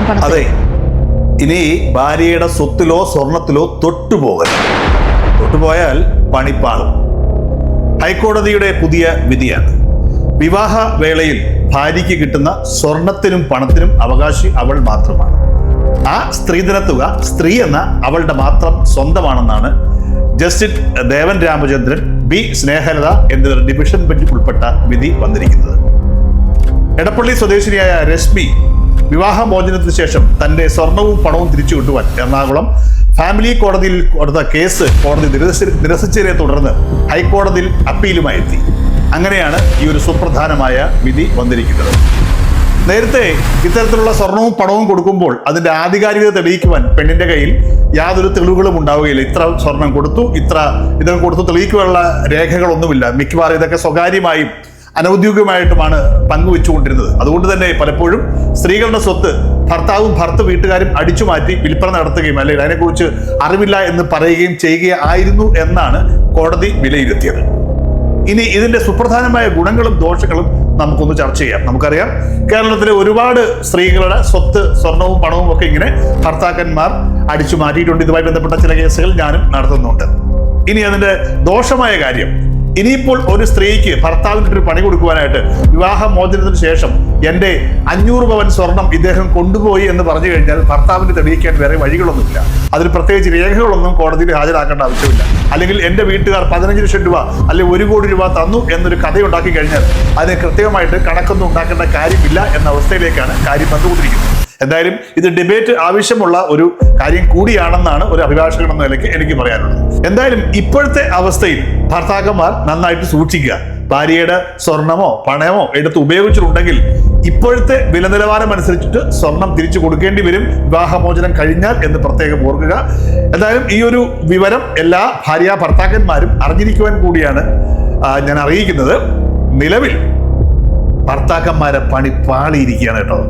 പണത്തിൽ. അതെ. ഇനി ഭാര്യയുടെ സ്വത്തിലോ സ്വർണത്തിലോ തൊട്ടുപോകരുത് തൊട്ടുപോയാൽ പണിപ്പാളും. ഹൈക്കോടതിയുടെ പുതിയ വിധിയാണ്. വിവാഹ വേളയിൽ ഭാര്യയ്ക്ക് കിട്ടുന്ന സ്വർണത്തിനും പണത്തിനും അവകാശി അവൾ മാത്രമാണ്. ആ സ്ത്രീധന തുക സ്ത്രീ എന്ന അവളുടെ മാത്രം സ്വന്തമാണെന്നാണ് ജസ്റ്റിസ് ദേവൻ രാമചന്ദ്രൻ ബി സ്നേഹലത എന്നിവർ ഡിവിഷൻ ബെഞ്ചിൽ ഉൾപ്പെട്ട വിധി വന്നിരിക്കുന്നത്. എടപ്പള്ളി സ്വദേശിനിയായ രശ്മി വിവാഹമോചനത്തിന് ശേഷം തന്റെ സ്വർണവും പണവും തിരിച്ചു കിട്ടുവാൻ എറണാകുളം ഫാമിലി കോടതിയിൽ കൊടുത്ത കേസ് കോടതി നിരസിച്ചതിനെ തുടർന്ന് ഹൈക്കോടതിയിൽ അപ്പീലുമായി എത്തി അങ്ങനെയാണ് ഈ ഒരു സുപ്രധാനമായ വിധി വന്നിരിക്കുന്നത്. നേരത്തെ ഇത്തരത്തിലുള്ള സ്വർണവും പണവും കൊടുക്കുമ്പോൾ അതിന്റെ ആധികാരികത തെളിയിക്കുവാൻ പെണ്ണിന്റെ കയ്യിൽ യാതൊരു തെളിവുകളും ഉണ്ടാവുകയില്ല. ഇത്ര സ്വർണം കൊടുത്തു ഇത്ര ഇതൊക്കെ കൊടുത്തു തെളിയിക്കുവാനുള്ള രേഖകളൊന്നുമില്ല. മിക്കവാറും ഇതൊക്കെ സ്വകാര്യമായും അനൗദ്യോഗികമായിട്ടുമാണ് പങ്കുവെച്ചുകൊണ്ടിരുന്നത്. അതുകൊണ്ട് തന്നെ പലപ്പോഴും സ്ത്രീകളുടെ സ്വത്ത് ഭർത്താവും ഭർത്ത വീട്ടുകാരും അടിച്ചു മാറ്റി വിൽപ്പന നടത്തുകയും അല്ലെങ്കിൽ അതിനെക്കുറിച്ച് അറിവില്ല എന്ന് പറയുകയും ചെയ്യുകയായിരുന്നു എന്നാണ് കോടതി വിലയിരുത്തിയത്. ഇനി ഇതിന്റെ സുപ്രധാനമായ ഗുണങ്ങളും ദോഷങ്ങളും നമുക്കൊന്ന് ചർച്ച ചെയ്യാം. നമുക്കറിയാം കേരളത്തിലെ ഒരുപാട് സ്ത്രീകളുടെ സ്വത്ത് സ്വർണവും പണവും ഒക്കെ ഇങ്ങനെ ഭർത്താക്കന്മാർ അടിച്ചു മാറ്റിയിട്ടുണ്ട്. ഇതുമായി ബന്ധപ്പെട്ട ചില കേസുകൾ ഞാനും നടത്തുന്നുണ്ട്. ഇനി അതിന്റെ ദോഷമായ കാര്യം ഇനിയിപ്പോൾ ഒരു സ്ത്രീക്ക് ഭർത്താവിന് ഒരു പണി കൊടുക്കുവാനായിട്ട് വിവാഹമോചനത്തിന് ശേഷം എന്റെ അഞ്ഞൂറ് പവൻ സ്വർണം ഇദ്ദേഹം കൊണ്ടുപോയി എന്ന് പറഞ്ഞു കഴിഞ്ഞാൽ ഭർത്താവിന് തെളിയിക്കാൻ വേറെ വഴികളൊന്നുമില്ല. അതിൽ പ്രത്യേകിച്ച് രേഖകളൊന്നും കോടതിയിൽ ഹാജരാക്കേണ്ട ആവശ്യമില്ല. അല്ലെങ്കിൽ എന്റെ വീട്ടുകാർ പതിനഞ്ച് ലക്ഷം രൂപ അല്ലെങ്കിൽ ഒരു കോടി രൂപ തന്നു എന്നൊരു കഥയുണ്ടാക്കി കഴിഞ്ഞാൽ അതിന് കൃത്യമായിട്ട് കണക്കൊന്നും ഉണ്ടാക്കേണ്ട കാര്യമില്ല എന്ന അവസ്ഥയിലേക്കാണ് കാര്യം വന്നുകൊണ്ടിരിക്കുന്നത്. എന്തായാലും ഇത് ഡിബേറ്റ് ആവശ്യമുള്ള ഒരു കാര്യം കൂടിയാണെന്നാണ് ഒരു അഭിഭാഷകൻ എന്ന നിലയ്ക്ക് എനിക്ക് പറയാനുള്ളത്. എന്തായാലും ഇപ്പോഴത്തെ അവസ്ഥയിൽ ഭർത്താക്കന്മാർ നന്നായിട്ട് സൂക്ഷിക്കുക. ഭാര്യയുടെ സ്വർണമോ പണയമോ എടുത്ത് ഉപയോഗിച്ചിട്ടുണ്ടെങ്കിൽ ഇപ്പോഴത്തെ വില നിലവാരം അനുസരിച്ചിട്ട് സ്വർണം തിരിച്ചു കൊടുക്കേണ്ടി വരും. വിവാഹമോചനം കഴിഞ്ഞാൽ എന്ന് പ്രത്യേകം ഓർക്കുക. എന്തായാലും ഈ ഒരു വിവരം എല്ലാ ഭാര്യ ഭർത്താക്കന്മാരും അറിഞ്ഞിരിക്കുവാൻ കൂടിയാണ് ഞാൻ അറിയിക്കുന്നത്. നിലവിൽ ഭർത്താക്കന്മാരെ പണി പാളിയിരിക്കുകയാണ് കേട്ടോ.